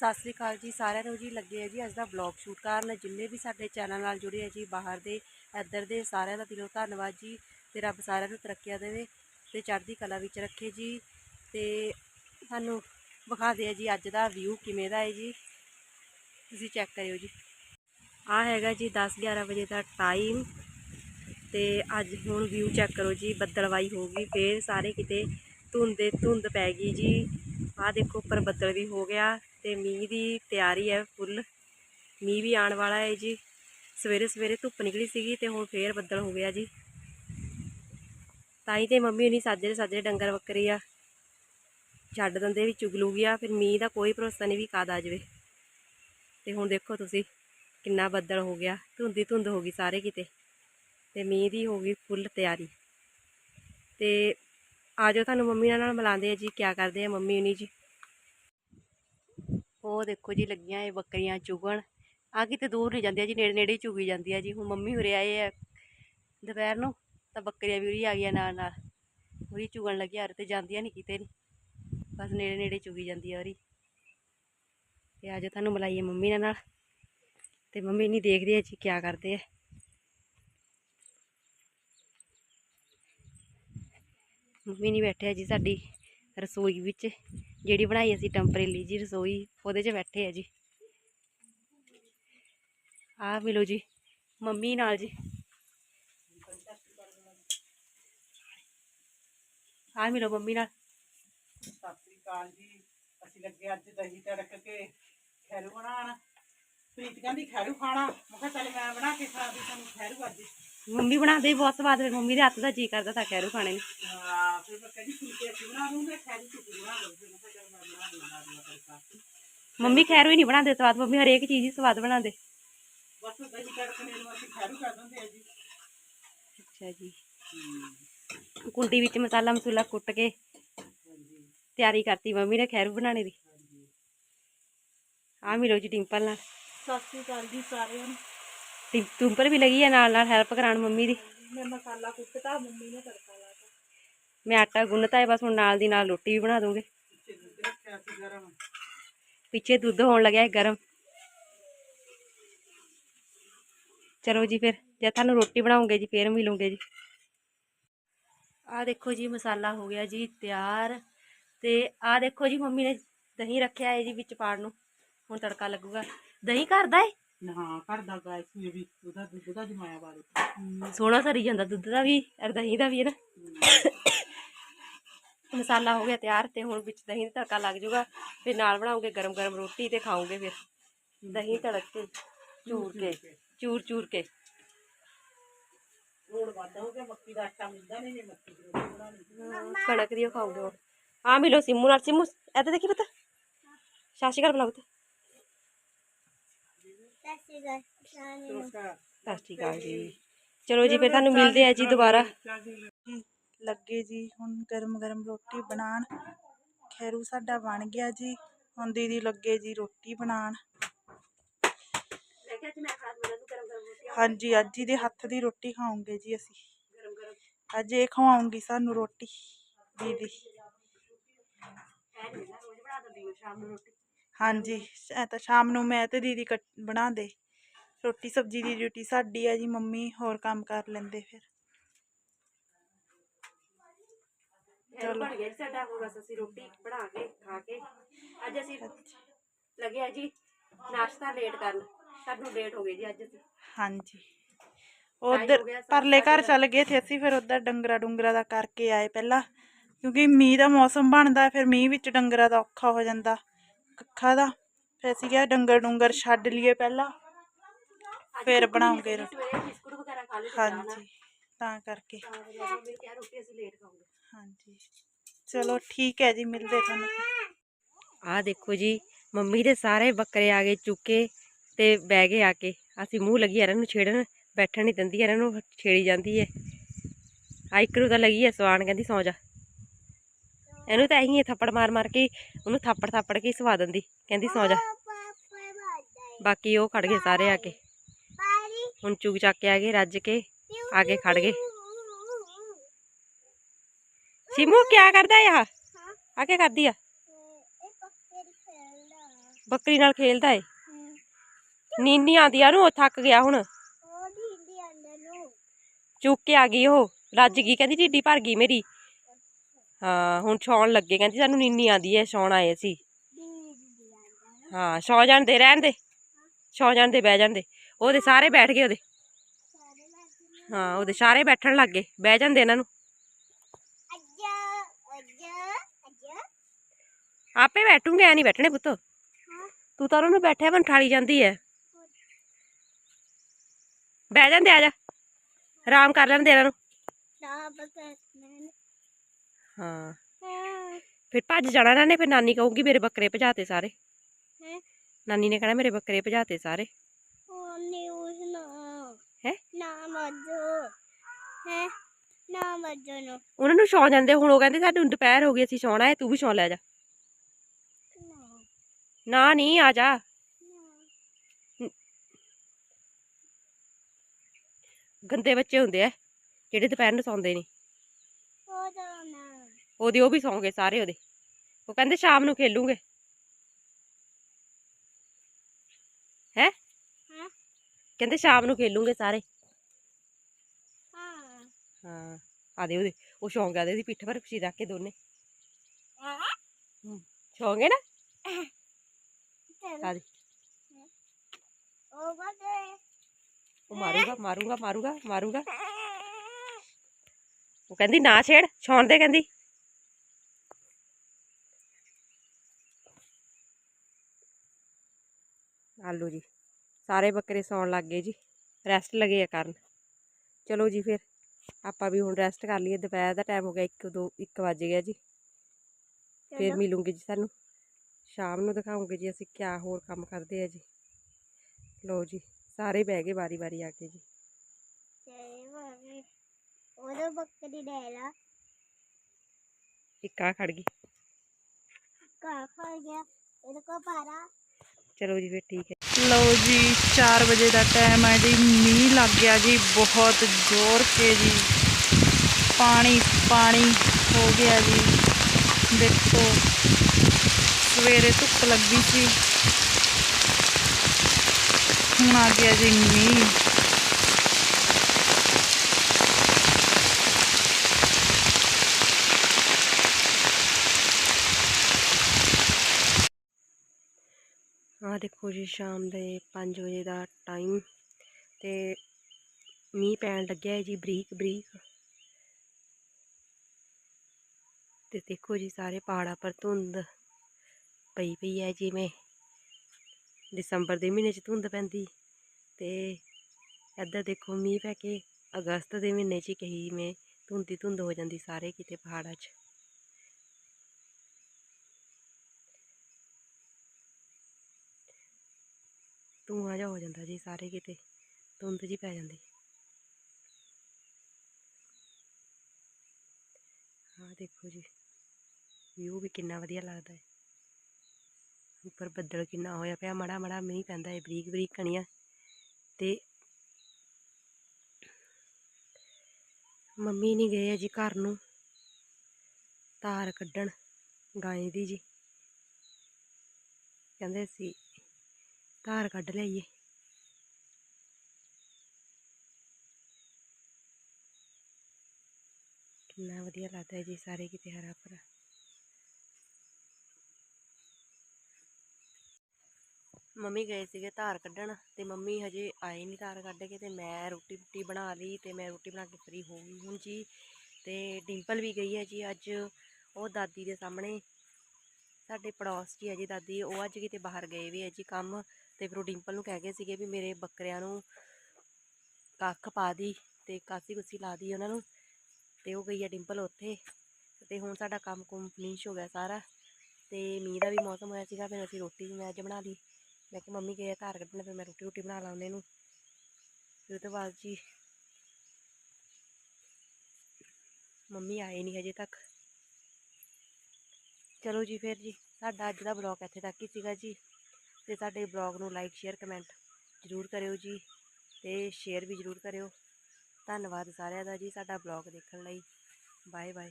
ਸਤਿ ਸ੍ਰੀ ਅਕਾਲ ਜੀ, ਸਾਰਿਆਂ ਨੂੰ ਜੀ ਲੱਗੇ ਆ ਜੀ ਅੱਜ ਦਾ ਬਲੌਗ ਸ਼ੂਟ ਕਰਨ। ਜਿੰਨੇ ਵੀ ਸਾਡੇ ਚੈਨਲ ਨਾਲ ਜੁੜੇ ਆ ਜੀ, ਬਾਹਰ ਦੇ, ਇੱਧਰ ਦੇ, ਸਾਰਿਆਂ ਦਾ ਦਿਲੋਂ ਧੰਨਵਾਦ ਜੀ ਤੇ ਰੱਬ ਸਾਰਿਆਂ ਨੂੰ ਤਰੱਕੀਆਂ ਦੇਵੇ ਤੇ ਚੜ੍ਹਦੀ ਕਲਾ ਵਿੱਚ ਰੱਖੇ ਜੀ ਤੇ ਸਾਨੂੰ ਵਿਖਾਦੇ ਆ ਜੀ ਅੱਜ ਦਾ ਵਿਊ ਕਿਵੇਂ ਦਾ ਹੈ ਜੀ। ਤੁਸੀਂ ਚੈੱਕ ਕਰਿਓ ਜੀ। ਆ ਹੈਗਾ ਜੀ 10 11 ਵਜੇ ਦਾ ਟਾਈਮ ਤੇ ਅੱਜ ਹੁਣ ਵਿਊ ਚੈੱਕ ਕਰੋ ਜੀ, ਬੱਦਲਵਾਈ ਹੋ ਗਈ, ਫੇਰ ਸਾਰੇ ਕਿਤੇ ਧੁੰਦ ਧੁੰਦ ਪੈ ਗਈ ਜੀ। ਆਹ ਦੇਖੋ ਉੱਪਰ ਬੱਦਲ ਵੀ ਹੋ ਗਿਆ। ਤੇ ਮੀਂਹ ਦੀ ਤਿਆਰੀ ਹੈ ਫੁੱਲ। ਮੀਂਹ ਵੀ ਆਉਣ ਵਾਲਾ ਹੈ ਜੀ। ਸਵੇਰੇ ਸਵੇਰੇ ਧੁੱਪ ਨਿਕਲੀ ਸੀਗੀ ਤੇ ਹੁਣ ਫੇਰ ਬੱਦਲ ਹੋ ਗਿਆ ਜੀ। ਤਾਂ ਹੀ ਤੇ ਮੰਮੀ ਹੁਣੀ ਸਾਜਰੇ ਸਾਜਰੇ ਡੰਗਰ ਬੱਕਰੀ ਆ। ਛੱਡ ਦਿੰਦੇ ਵੀ ਚੁਗਲੂ ਗਿਆ ਫਿਰ ਮੀਂਹ ਦਾ ਕੋਈ ਭਰੋਸਾ ਨਹੀਂ ਵੀ ਕਦ ਆ ਜਾਵੇ। ਤੇ ਹੁਣ ਦੇਖੋ ਤੁਸੀਂ, ਕਿੰਨਾ ਬੱਦਲ ਹੋ ਗਿਆ। ਧੁੰਦੀ ਧੁੰਦ ਹੋ ਗਈ ਸਾਰੇ ਕਿਤੇ। ਤੇ ਮੀਂਹ ਦੀ ਹੋ ਗਈ ਫੁੱਲ ਤਿਆਰੀ। ਤੇ ਆਜੋ ਤੁਹਾਨੂੰ ਮੰਮੀ ਨਾਲ ਮਿਲਾਉਂਦੇ ਆ ਜੀ, ਕਿਆ ਕਰਦੇ ਆ ਮੰਮੀ ਹੁਣੀ ਜੀ। ਉਹ ਦੇਖੋ ਜੀ ਲੱਗੀਆਂ ਇਹ ਬੱਕਰੀਆਂ ਚੁਗਣ। ਆ ਕਿਤੇ ਦੂਰ ਨਹੀਂ ਜਾਂਦੀਆਂ ਜੀ, ਨੇੜੇ ਨੇੜੇ ਹੀ ਚੁਗੀ ਜਾਂਦੀਆਂ ਜੀ। ਹੁਣ ਮੰਮੀ ਹੁਰੇ ਆਏ ਆ। ਦੁਪਹਿਰ ਨੂੰ ਤਾਂ ਬੱਕਰੀਆਂ ਵੀ ਉਰੀ ਆ ਗਈਆਂ ਨਾਲ ਨਾਲ। ਉਰੀ ਚੁਗਣ ਲੱਗਿਆ ਤੇ ਜਾਂਦੀਆਂ ਨਹੀਂ ਕਿਤੇ ਨਹੀਂ ਬਸ ਨੇੜੇ ਨੇੜੇ ਚੁਗੀ ਜਾਂਦੀ ਆ ਉਰੀ। ਤੇ ਅੱਜ ਤੁਹਾਨੂੰ ਮਿਲਾਈਏ ਮੰਮੀ ਨਾਲ ਤੇ ਮੰਮੀ ਨਹੀਂ ਦੇਖਦੇ ਆ ਜੀ ਕਿਆ ਕਰਦੇ ਆ। ਮੰਮੀ ਨਹੀਂ ਬੈਠੇ ਆ ਜੀ ਸਾਡੀ। ਰਸੋਈ ਵਿੱਚ, ਜਿਹੜੀ ਬਣਾਈ ਅਸੀਂ ਟੈਂਪਰੇਰੀ ਜੀ ਰਸੋਈ, ਉਹਦੇ 'ਚ ਬੈਠੇ ਆ ਜੀ। ਆ ਮਿਲੋ ਜੀ, ਮੰਮੀ ਨਾਲ ਜੀ। ਆ ਮਿਲੋ ਮੰਮੀ ਨਾਲ। ਸਤਿ ਸ੍ਰੀ ਅਕਾਲ ਜੀ। ਅਸੀਂ ਲੱਗੇ ਅੱਜ ਦਹੀਂ ਤੜਕ ਕੇ ਖੈਰੂ ਬਣਾਉਣ। ਪ੍ਰੀਤ ਕਹਿੰਦੀ, ਖੈਰੂ ਖਾਣਾ। ਮੈਂ ਕਿਹਾ, ਚੱਲ ਮੈਂ ਬਣਾ ਕੇ ਖਾ ਦੀ ਤੁਹਾਨੂੰ ਖੈਰੂ ਅੱਜ। ਮੰਮੀ ਬਣਾਉਂਦੇ ਹੀ ਬਹੁਤ ਸਵਾਦ ਵੇ ਮੰਮੀ ਦੇ ਹੱਥ ਦਾ ਜੀ ਕਰਦਾ ਤਾਂ ਖੈਰੂ ਖਾਣੇ ਨੂੰ। ਹਾਂ ਫਿਰ ਮੈਂ ਕਹਿੰਦੀ ਫੁਲਕੇ ਅਸੀਂ ਬਣਾ ਦੂੰਗੇ ਖੈਰੂ ਤੁਸੀਂ ਬਣਾ ਲਓ। ਫਿਰ ਮੈਂ ਕਿਹਾ ਚੱਲ ਮੈਂ ਬਣਾ ਦਿੰਦਾ ਦਿੰਦਾ ਤੜਕਾ। ਮੰਮੀ ਖੈਰੂ ਹੀ ਨਹੀਂ ਬਣਾਉਂਦੇ ਸਵਾਦ ਮੰਮੀ ਹਰੇਕ ਚੀਜ਼ ਹੀ ਸਵਾਦ ਬਣਾਉਂਦੇ। ਬਸ ਦਹੀਂ ਤੜਕਣੇ ਨੂੰ ਅਸੀਂ ਖੈਰੂ ਕਰ ਦਿੰਦੇ ਆ ਜੀ। ਅੱਛਾ ਜੀ। ਕੁੰਡੀ ਵਿੱਚ ਮਸਾਲਾ ਮਸੂਲਾ ਕੁੱਟ ਕੇ ਤਿਆਰੀ ਕਰਤੀ ਮੰਮੀ ਨੇ ਖੈਰੂ ਬਣਾਉਣੇ ਦੀ। ਆ ਮਿਲੋ ਜੀ ਡਿੰਪਲ ਨਾਲ। ਸਤਿ ਸ੍ਰੀ ਅਕਾਲ ਜੀ ਸਾਰਿਆਂ ਨੂੰ। ਟਿੰ- ਟਿੰਪਲ ਵੀ ਲੱਗੀ ਹੈ ਨਾਲ ਨਾਲ ਹੈਲਪ ਕਰਾਉਣ ਮੰਮੀ ਦੀ। ਮੈਂ ਮਸਾਲਾ ਕੁੱਟਤਾ ਮੰਮੀ ਨੇ ਤੜਕਾ ਲਾਤਾ ਮੈਂ ਆਟਾ ਗੁੰਨਤਾ ਹੈ ਬਸ ਹੁਣ ਨਾਲ ਦੀ ਨਾਲ ਰੋਟੀ ਵੀ ਬਣਾ ਦੂੰਗੇ ਪਿੱਛੇ ਦੁੱਧ ਹੋਣ ਲੱਗਿਆ ਹੈ ਗਰਮ। ਚਲੋ ਜੀ ਫਿਰ ਜੇ ਤੁਹਾਨੂੰ ਰੋਟੀ ਬਣਾਉਂਗੇ ਜੀ ਫੇਰ ਮਿਲੂੰਗੇ ਜੀ। ਆਹ ਦੇਖੋ ਜੀ ਮਸਾਲਾ ਹੋ ਗਿਆ ਜੀ ਤਿਆਰ। ਤੇ ਆਹ ਦੇਖੋ ਜੀ ਮੰਮੀ ਨੇ ਦਹੀਂ ਰੱਖਿਆ ਹੈ ਜੀ ਵਿੱਚ ਪਾਣ ਨੂੰ। ਹੁਣ ਤੜਕਾ ਲੱਗੂਗਾ। ਦਹੀਂ ਘਰ ਦਾ ਹੈ ਹਾਂ ਘਰ ਦਾ ਗਾਇਸ ਨੇ ਵੀ ਉਹਦਾ ਦੁੱਧ ਦਾ ਜਮਾਇਆ ਬਾਰੇ ਹਮ, ਸੋਹਣਾ ਸਰੀ ਜਾਂਦਾ ਦੁੱਧ ਦਾ ਵੀ ਔਰ ਦਹੀਂ ਦਾ ਵੀ ਹੈ ਨਾ। ਮਸਾਲਾ ਹੋ ਗਿਆ ਤਿਆਰ ਤੇ ਹੁਣ ਵਿੱਚ ਦਹੀਂ ਦਾ ਤੜਕਾ ਲੱਗ ਜਾਊਗਾ। ਫਿਰ ਨਾਲ ਬਣਾਉਂਗੇ ਗਰਮ ਗਰਮ ਰੋਟੀ ਤੇ ਖਾਓਗੇ ਫਿਰ। ਦਹੀਂ ਤੜਕ ਕੇ ਚੂਰ ਕੇ ਚੂਰ ਚੂਰ ਕੇ। ਰੋੜ ਵਾਦਾ ਹੋ ਗਿਆ ਮੱਕੀ ਦਾ ਆਟਾ ਮਿਲਦਾ ਨਹੀਂ ਨੇ ਮੱਕੀ ਦੀ ਰੋਟੀ ਬਣਾਉਣੀ ਹਾਂ, ਕਣਕ ਦੀ ਉਹ ਖਾਓਗੇ ਹੁਣ। ਆ ਮਿਲੋ ਸਿੰਮੂ ਨਾਲ। ਸਿੰਮੂ ਇੱਧਰ ਦੇਖੀ ਪਤਾ? ਸ਼ਾਸ਼ੀ ਘਰ ਬੁਲਾਓ ਤੇ ਨਮਸਕਾਰ ਸਤਿ ਸ਼੍ਰੀ ਅਕਾਲ ਜੀ। ਚਲੋ ਜੀ ਫਿਰ ਤੁਹਾਨੂੰ ਮਿਲਦੇ ਆ ਜੀ ਦੁਬਾਰਾ। ਜੀ ਲੱਗੇ ਜੀ ਹੁਣ ਗਰਮ ਗਰਮ ਰੋਟੀ ਬਣਾਉਣ। ਖੈਰੂ ਸਾਡਾ ਬਣ ਗਿਆ ਜੀ। ਹੁਣ ਦੀਦੀ ਲੱਗੇ ਜੀ ਰੋਟੀ ਬਣਾਉਣ। ਹਾਂਜੀ ਅੱਜ ਹੀ ਦੇ ਹੱਥ ਦੀ ਰੋਟੀ ਖਾਵਾਂਗੇ ਜੀ ਅਸੀਂ। ਅੱਜ ਇਹ ਖਵਾਉਂਗੀ ਸਾਨੂੰ ਰੋਟੀ ਦੀਦੀ। ਹਾਂਜੀ ਐ ਤਾਂ ਸ਼ਾਮ ਨੂੰ ਮੈਂ ਤੇ ਦੀਦੀ ਕੱਟ ਬਣਾ ਦੇ। ਰੋਟੀ ਸਬਜ਼ੀ ਦੀ ਡਿਊਟੀ ਸਾਡੀ ਆ ਜੀ ਮੰਮੀ ਹੋਰ ਕੰਮ ਕਰ ਲੈਂਦੇ ਫਿਰ। ਚਲੋ ਬਣ ਗਿਆ ਜੀ ਸਾਡਾ ਹੁਣ ਬਸ ਅਸੀਂ ਰੋਟੀ ਬਣਾ ਕੇ ਖਾ ਕੇ। ਅੱਜ ਅਸੀਂ ਲੱਗੇ ਆ ਜੀ ਨਾਸ਼ਤਾ ਲੇਟ ਕਰਨ। ਸਾਨੂੰ ਲੇਟ ਹੋ ਗਈ ਜੀ ਅੱਜ ਅਸੀਂ। ਹਾਂਜੀ। ਹੋ ਉਧਰ ਗਿਆ, ਪਰਲੇ ਘਰ ਚੱਲ ਗਏ ਤੇ ਅਸੀਂ ਫਿਰ ਉਧਰ ਡੰਗਰਾ ਡੁੰਗਰਾ ਦਾ ਕਰਕੇ ਆਏ ਪਹਿਲਾਂ। ਕਿਉਂਕਿ ਮੀਂਹ ਦਾ ਮੌਸਮ ਬਣਦਾ ਫਿਰ ਮੀਂਹ ਵਿੱਚ ਡੰਗਰਾ ਦਾ ਔਖਾ ਹੋ ਜਾਂਦਾ। ਕੱਖਾ ਦਾ। ਫਿਰ ਅਸੀਂ ਕਿਹਾ ਡੰਗਰ ਡੁੰਗਰ ਛੱਡ ਲਈਏ ਪਹਿਲਾਂ। ਫਿਰ ਬਣਾਉਂਗੇ ਰੋਟੀ। ਬਿਸਕੁਟ ਵਗੈਰਾ ਖਾ ਲਏ। ਹਾਂਜੀ ਤਾਂ ਕਰਕੇ। ਰੋਟੀ ਅਸੀਂ ਲੇਟ ਖਾਵਾਂਗੇ। ਹਾਂਜੀ। ਚਲੋ ਠੀਕ ਹੈ ਜੀ ਮਿਲਦੇ ਤੁਹਾਨੂੰ ਆਹ ਦੇਖੋ ਜੀ ਮੰਮੀ ਦੇ ਸਾਰੇ ਬੱਕਰੇ ਆ ਗਏ ਚੁੱਕੇ ਤੇ ਬਹਿ ਗਏ ਆ ਕੇ। ਅਸੀਂ ਮੂੰਹ ਲੱਗੀ ਇਹਨਾਂ ਨੂੰ ਛੇੜਨ ਬੈਠਣ ਨਹੀਂ ਦਿੰਦੀ ਇਹਨਾਂ ਨੂੰ ਛੇੜੀ ਜਾਂਦੀ ਹੈ ਆ ਇੱਕ ਨੂੰ ਤਾਂ ਲੱਗੀ ਹੈ ਸਵਾਨ ਕਹਿੰਦੀ ਸੌਂ ਜਾ। ਇਹਨੂੰ ਤਾਂ ਇਹੀ ਥੱਪੜ ਮਾਰ ਮਾਰ ਕੇ ਉਹਨੂੰ ਥੱਪੜ ਥੱਪੜ ਕੇ ਸਵਾ ਦਿੰਦੀ ਕਹਿੰਦੀ ਸੌਂ ਜਾ। ਬਾਕੀ ਉਹ ਖੜ ਗਏ ਸਾਰੇ ਆ ਕੇ। ਹੁਣ ਚੁਗ ਚੱਕ ਕੇ ਆ ਗਏ ਰੱਜ ਕੇ ਆ ਕੇ ਖੜ ਗਏ। ਸਿਮੂ ਕੀ ਕਰਦਾ ਆ? ਆ ਕੀ ਕਰਦੀ ਆ? ਬੱਕਰੀ ਨਾਲ ਖੇਲਦਾ ਏ। ਨੀਨੀ ਆਂਦੀ ਆ ਨੂੰ ਉਹ ਥੱਕ ਗਿਆ ਹੁਣ। ਚੁੱਕ ਕੇ ਆ ਗਈ ਉਹ ਰੱਜ ਗਈ ਕਹਿੰਦੀ ਢਿੱਡੀ ਭਰ ਗਈ ਮੇਰੀ। ਹਾਂ, ਹੁਣ ਸੌਣ ਲੱਗੇ, ਕਹਿੰਦੀ ਸਾਨੂੰ ਨੀਨੀ ਆਂਦੀ ਐ, ਸੌਣ ਆਏ ਸੀ ਹਾਂ, ਸੌ ਜਾਣ ਦੇ ਰਹਿਣ ਦੇ। ਸੌ ਜਾਣ ਦੇ ਬਹਿ ਜਾਣ ਉਹਦੇ ਸਾਰੇ ਬੈਠ ਗਏ ਉਹਦੇ। ਹਾਂ, ਉਹਦੇ ਸਾਰੇ ਬੈਠਣ ਲੱਗ ਗਏ, ਬਹਿ ਜਾਂਦੇ ਇਹਨਾਂ ਨੂੰ। ਆਪੇ ਬੈਠੂਗੇ, ਐ ਨਹੀਂ ਬੈਠਣੇ ਪੁੱਤ। ਤੂੰ ਤਾਂ ਉਹਨਾਂ ਨੂੰ ਬੈਠਿਆ ਬਣ, ਠਾਲੀ ਜਾਂਦੀ ਐ। ਬਹਿ ਜਾਂਦੇ, ਆ ਜਾ। ਆਰਾਮ ਕਰ ਲੈਣ ਦੇ ਇਹਨਾਂ ਨੂੰ। ਹਾਂ। ਫਿਰ ਭੱਜ ਜਾਣਾ ਇਹਨਾਂ ਨੇ ਫਿਰ ਨਾਨੀ ਕਹੂਗੀ ਮੇਰੇ ਬੱਕਰੇ ਭਜਾਤੇ ਸਾਰੇ। ਹੈਂ? ਨਾਨੀ ਨੇ ਕਹਿਣਾ ਮੇਰੇ ਬੱਕਰੇ ਭਜਾਤੇ ਸਾਰੇ। ਹੈਂ? ਨਾ। ਮੱਜੋ ਹੈ? ਨਾ ਮੱਜੋ ਨੂੰ ਉਹਨਾਂ ਨੂੰ ਸੌਂ ਜਾਂਦੇ ਹੁਣ ਉਹ ਕਹਿੰਦੇ ਸਾਨੂੰ ਦੁਪਹਿਰ ਹੋ ਗਈ ਅਸੀਂ ਸੌਣਾ ਹੈ ਤੂੰ ਵੀ ਸੌਂ ਲੈ ਜਾ। ਨਾ। ਨਹੀਂ ਆ ਜਾ। ਗੰਦੇ ਬੱਚੇ ਹੁੰਦੇ ਆ ਜਿਹੜੇ ਦੁਪਹਿਰ ਨੂੰ ਸੌਂਦੇ ਨਹੀਂ। ਉਹ ਨਾ ਉਹਦੇ ਉਹ ਵੀ ਸੌਂ ਗਏ ਸਾਰੇ ਉਹਦੇ। ਉਹ ਕਹਿੰਦੇ ਸ਼ਾਮ ਨੂੰ ਖੇਲੂਗੇ। ਹੈ? ਹੈਂ? ਕਹਿੰਦੇ ਸ਼ਾਮ ਨੂੰ ਖੇਲੂਗੇ ਸਾਰੇ। ਹਾਂ। ਹਾਂ ਆ ਦੇ ਉਹਦੇ। ਉਹ ਸੌਂ ਗਿਆ ਉਹਦੀ ਪਿੱਠ ਪਰ ਖੁਸ਼ੀ ਰੱਖ ਕੇ ਦੋਨੇ। ਸੌਂ ਗਏ ਨਾ? ਆ ਦੇ। ਉਹ ਬਦੇ ਉਹ ਮਾਰੂਗਾ ਮਾਰੂਗਾ ਮਾਰੂਗਾ ਮਾਰੂਗਾ। ਉਹ ਕਹਿੰਦੀ ਨਾ ਛੇੜ ਛੌਣ ਦੇ ਕਹਿੰਦੀ। ਆਲੂ ਜੀ। ਸਾਰੇ ਬੱਕਰੇ ਸੌਣ ਲੱਗ ਗਏ ਜੀ। ਰੈਸਟ ਲਗੇ ਆ ਕਰਨ। ਚਲੋ ਜੀ ਫਿਰ ਆਪਾਂ ਵੀ ਹੁਣ ਰੈਸਟ ਕਰ ਲਈਏ। ਦੁਪਹਿਰ ਦਾ ਟਾਈਮ ਹੋ ਗਿਆ 1 2 1 ਵਜ ਗਿਆ ਜੀ। ਫਿਰ ਮਿਲੂੰਗੀ ਜੀ ਸਾਨੂੰ ਸ਼ਾਮ ਨੂੰ ਦਿਖਾਉਂਗੇ ਜੀ ਅਸੀਂ ਕਿਆ ਹੋਰ ਕੰਮ ਕਰਦੇ ਆ ਜੀ। ਲਓ ਜੀ ਸਾਰੇ ਬਹਿ ਗਏ ਵਾਰੀ ਵਾਰੀ ਆ ਕੇ ਜੀ। ਉਹਦਾ ਬੱਕਰੀ ਇੱਕ ਆ ਖੜ ਗਈ। ਕਾ ਖਾ ਗਿਆ ਇਹਦੇ ਕੋ ਪਾਰਾ ਚਲੋ ਜੀ ਫਿਰ ਠੀਕ ਹੈ। ਲਓ ਜੀ 4 ਵਜੇ ਦਾ ਟਾਈਮ ਹੈ ਜੀ, ਮੀਂਹ ਲੱਗ ਗਿਆ ਜੀ, ਬਹੁਤ ਜ਼ੋਰ ਕੇ ਜੀ। ਪਾਣੀ ਪਾਣੀ ਹੋ ਗਿਆ ਜੀ। ਦੇਖੋ, ਸਵੇਰੇ ਧੁੱਪ ਲੱਗੀ ਸੀ। ਹੁਣ ਆ ਗਿਆ ਜੀ ਮੀਂਹ ਆਹ ਦੇਖੋ ਜੀ, ਸ਼ਾਮ ਦੇ 5 ਵਜੇ ਦਾ ਟਾਈਮ ਤੇ ਮੀਂਹ ਪੈਣ ਲੱਗਿਆ ਹੈ ਜੀ, ਬਰੀਕ ਬਰੀਕ। ਤੇ ਦੇਖੋ ਜੀ, ਸਾਰੇ ਪਹਾੜਾਂ ਪਰ ਧੁੰਦ ਪਈ ਪਈ ਹੈ, ਜਿਵੇਂ ਦਸੰਬਰ ਦੇ ਮਹੀਨੇ 'ਚ ਧੁੰਦ ਪੈਂਦੀ। ਤੇ ਇੱਧਰ ਦੇਖੋ, ਮੀਂਹ ਪੈ ਕੇ ਅਗਸਤ ਦੇ ਮਹੀਨੇ 'ਚ ਹੀ ਮੈਂ ਧੁੰਦੀ ਧੁੰਦ ਹੋ ਜਾਂਦੀ ਸਾਰੇ ਕਿਤੇ ਪਹਾੜਾਂ 'ਚ। ਧੂੰਆਂ ਜਿਹਾ ਹੋ ਜਾਂਦਾ ਜੀ ਸਾਰੇ ਕਿਤੇ, ਧੁੰਦ ਜੀ ਪੈ ਜਾਂਦੀ। ਹਾਂ ਦੇਖੋ ਜੀ, ਵਿਊ ਵੀ ਕਿੰਨਾ ਵਧੀਆ ਲੱਗਦਾ ਹੈ। ਉੱਪਰ ਬੱਦਲ ਕਿੰਨਾ ਹੋਇਆ ਪਿਆ, ਮੜਾ ਮੜਾ ਮੀਂਹ ਪੈਂਦਾ ਹੈ, ਬਰੀਕ ਬਰੀਕ ਕਣੀਆਂ ਤੇ ਮੰਮੀ ਨਹੀਂ ਗਏ ਆ ਜੀ ਘਰ ਨੂੰ। ਤਾਰ ਕੱਢਣ ਗਾਂ ਦੀ ਜੀ। ਕਹਿੰਦੇ ਸੀ ਧਾਰ ਕੱਢ ਲਈਏ ਕਿੰਨਾ ਵਧੀਆ ਲੱਗਦਾ ਜੀ ਸਾਰੇ ਕਿਤੇ ਹਰਾ ਭਰਾ। ਮੰਮੀ ਗਏ ਸੀਗੇ ਧਾਰ ਕੱਢਣ ਤੇ ਮੰਮੀ ਹਜੇ ਆਏ ਨਹੀਂ ਧਾਰ ਕੱਢ ਕੇ ਤੇ ਮੈਂ ਰੋਟੀ ਰੋਟੀ ਬਣਾ ਲਈ ਤੇ ਮੈਂ ਰੋਟੀ ਬਣਾ ਕੇ ਫਰੀ ਹੋ ਗਈ ਹੁਣ ਜੀ। ਤੇ ਡਿੰਪਲ ਵੀ ਗਈ ਹੈ ਜੀ ਅੱਜ, ਉਹ ਦਾਦੀ ਦੇ ਸਾਹਮਣੇ। ਸਾਡੇ ਪੜੋਸ ਜੀ ਹੈ ਜੀ ਦਾਦੀ, ਉਹ ਅੱਜ ਕਿਤੇ ਬਾਹਰ ਗਏ ਵੀ ਹੈ ਜੀ ਕੰਮ। ਤੇ ਫਿਰ ਉਹ ਡਿੰਪਲ ਨੂੰ ਕਹਿ ਗਏ ਸੀਗੇ ਵੀ ਮੇਰੇ ਬੱਕਰਿਆਂ ਨੂੰ ਕੱਖ ਪਾ ਦੀ ਤੇ ਕਾਸੀ ਕੁਸੀ ਲਾ ਦੀ ਉਹਨਾਂ ਨੂੰ ਤੇ ਉਹ ਗਈ ਆ ਡਿੰਪਲ ਉੱਥੇ ਤੇ ਹੁਣ ਸਾਡਾ ਕੰਮ ਕੁਮ ਫਿਨਿਸ਼ ਹੋ ਗਿਆ ਸਾਰਾ ਤੇ ਮੀਂਹ ਦਾ ਵੀ ਮੌਸਮ ਹੋਇਆ ਸੀਗਾ, ਫਿਰ ਅਸੀਂ ਰੋਟੀ ਵੀ ਮੈਂ ਅੱਜ ਬਣਾ ਲਈ। ਮੈਂ ਕਿਹਾ ਮੰਮੀ ਗਏ ਆ ਧਾਰ ਕੱਢਣ, ਫਿਰ ਮੈਂ ਰੋਟੀ ਰੋਟੀ ਬਣਾ ਲਾਂ ਉਹਨੇ ਨੂੰ। ਫਿਰ ਉਹ ਤੋਂ ਬਾਅਦ ਜੀ ਮੰਮੀ ਆਏ ਨਹੀਂ ਹਜੇ ਤੱਕ। ਚਲੋ ਜੀ ਫਿਰ ਜੀ, ਸਾਡਾ ਅੱਜ ਦਾ ਬਲੌਗ ਇੱਥੇ ਤੱਕ ਹੀ ਸੀਗਾ ਜੀ। ਤੇ ਸਾਡੇ ਬਲੌਗ ਨੂੰ ਲਾਈਕ ਸ਼ੇਅਰ ਕਮੈਂਟ ਜ਼ਰੂਰ ਕਰਿਓ ਜੀ ਤੇ ਸ਼ੇਅਰ ਵੀ ਜ਼ਰੂਰ ਕਰਿਓ। ਧੰਨਵਾਦ ਸਾਰਿਆਂ ਦਾ ਜੀ ਸਾਡਾ ਬਲੌਗ ਦੇਖਣ ਲਈ। Bye bye